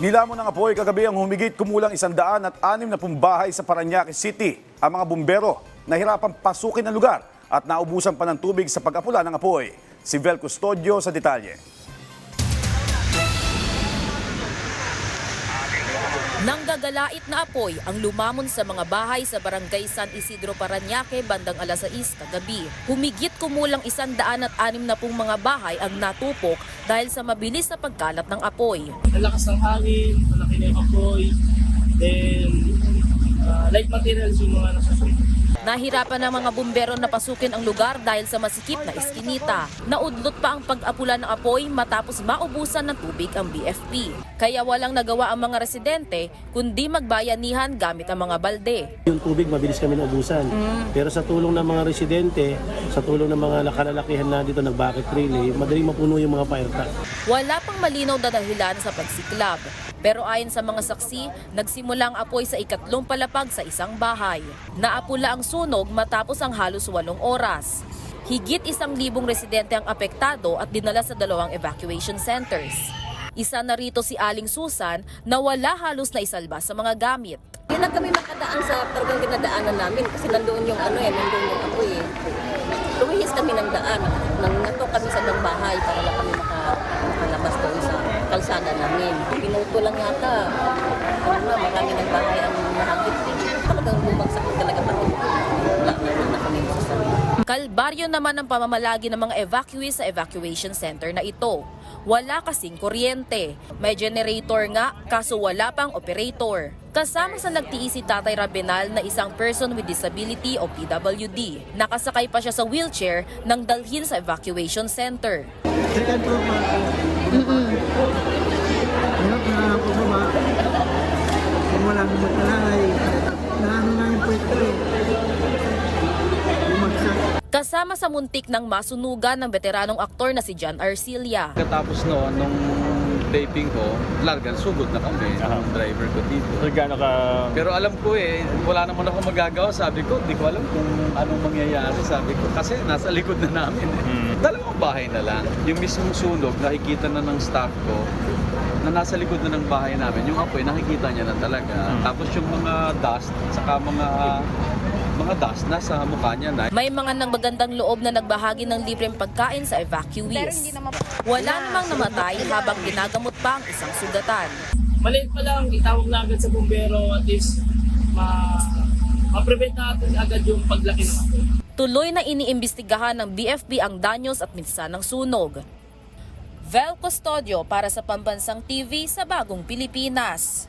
Nilamon ng apoy kagabi ang humigit kumulang isandaan at anim na pumbahay sa Paranaque City. Ang mga bumbero nahirapang pasukin ang lugar at naubusan pa ng tubig sa pag-apula ng apoy. Si Vel Custodio sa detalye. Nanggagalait na apoy ang lumamon sa mga bahay sa barangay San Isidro Paranaque bandang alas 6 kagabi. Humigit kumulang isandaan at anim na pong mga bahay ang natupok dahil sa mabilis na pagkalat ng apoy. Malakas ng hangin, malaki na yung apoy, then uh, light materials yung mga nasusunod. Nahirapan ng mga bumbero na pasukin ang lugar dahil sa masikip na iskinita. Naudlot pa ang pag-apula ng apoy matapos maubusan ng tubig ang BFP. Kaya walang nagawa ang mga residente kundi magbayanihan gamit ang mga balde. Yung tubig, mabilis kami naubusan. Pero sa tulong ng mga residente, sa tulong ng mga nakalalakihan na dito nag-bucket relay, madaling mapuno yung mga fire truck. Wala pang malinaw na dahilan sa pagsiklab. Pero ayon sa mga saksi, nagsimula ang apoy sa ikatlong palapag sa isang bahay. Naapula ang sunog matapos ang halos walong oras. Higit isang libong residente ang apektado at dinala sa dalawang evacuation centers. Isa na rito si Aling Susan na wala halos na isalba sa mga gamit. Hindi lang kami makadaan sa talagang dinadaanan namin kasi nandoon yung ano eh, nandoon yung apoy eh. Lumihis kami ng daan. Nangato kami sa ng bahay para lang kami maka, makalabas doon sa kalsada namin. Pinuto lang yata. Ano na, marami ng bahay ang nahagit eh. Talagang bumagsak talaga pati. Wala na na kami sa sarili. Kalbaryo naman ang pamamalagi ng mga evacuees sa evacuation center na ito. Wala kasing kuryente. May generator nga, kaso wala pang operator. Kasama sa nagtiis si Tatay Rabenal na isang person with disability o PWD. Nakasakay pa siya sa wheelchair nang dalhin sa evacuation center. Pa ako. Kasama sa muntik ng masunugan ng veteranong aktor na si John Arcilia. Katapos noon, nung taping ko, largan, sugod na kami ng driver ko dito. Gano'n ka... Pero alam ko eh, wala naman ako magagawa. Sabi ko, di ko alam kung anong mangyayari. Sabi ko, kasi nasa likod na namin eh. Dalawang bahay na lang. Yung mismong sunog, nakikita na ng staff ko na nasa likod na ng bahay namin. Yung apoy, nakikita niya na talaga. Tapos yung mga dust, saka mga mga dust, nasa mukha niya na. May mga nang magandang loob na nagbahagi ng libreng pagkain sa evacuees. Wala namang namatay habang ginagamot pa ang isang sugatan. Maliit pa lang, itawag na agad sa bumbero at least ma ma-prevent natin agad yung paglaki ng apoy. Tuloy na iniimbestigahan ng BFP ang danyos at minsan ng sunog. Vel Custodio para sa Pambansang TV sa Bagong Pilipinas.